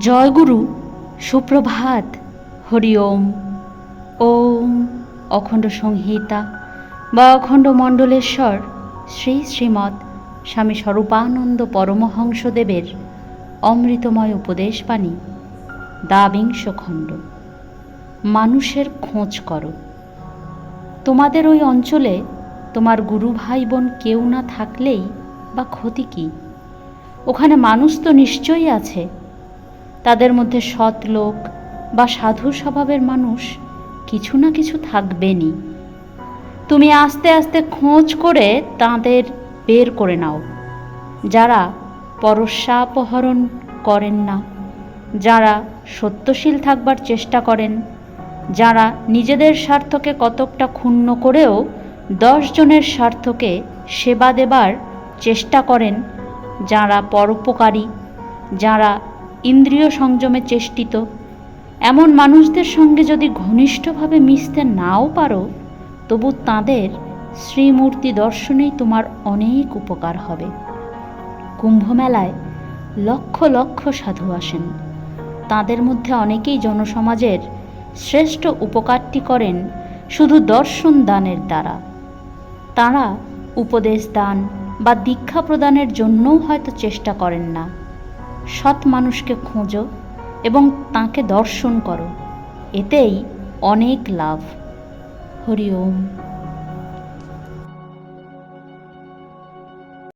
জয়গুরু, সুপ্রভাত, হরি ওম। ওম অখণ্ড সংহিতা বা অখণ্ড মণ্ডলেশ্বর শ্রী শ্রীমৎ স্বামী স্বরূপানন্দ পরমহংসদেবের অমৃতময় উপদেশবাণী, দ্বাবিংশ খণ্ড। মানুষের খোঁজ করো। তোমাদের ওই অঞ্চলে তোমার গুরু ভাই বোন কেউ না থাকলেই বা ক্ষতি কী? ওখানে মানুষ তো নিশ্চয়ই আছে। তাদের মধ্যে সৎ লোক বা সাধু স্বভাবের মানুষ কিছু না কিছু থাকবেনই। তুমি আস্তে আস্তে খোঁজ করে তাদের বের করে নাও, যারা পরস্যাপহরণ করেন না, যারা সত্যশীল থাকবার চেষ্টা করেন, যারা নিজেদের স্বার্থকে কতকটা ক্ষুণ্ণ করেও দশজনের স্বার্থকে সেবা দেবার চেষ্টা করেন, যারা পরোপকারী, যারা ইন্দ্রিয় সংযমে চেষ্টিত। এমন মানুষদের সঙ্গে যদি ঘনিষ্ঠভাবে মিশতে নাও পারো, তবু তাঁদের শ্রীমূর্তি দর্শনেই তোমার অনেক উপকার হবে। কুম্ভমেলায় লক্ষ লক্ষ সাধু আসেন। তাদের মধ্যে অনেকেই জনসমাজের শ্রেষ্ঠ উপকারটি করেন শুধু দর্শন দানের দ্বারা। তারা উপদেশ দান বা দীক্ষা প্রদানের জন্যও হয়তো চেষ্টা করেন না। সৎ মানুষকে খোঁজো এবং তাকে দর্শন করো। এতেই অনেক লাভ। হরি ওম।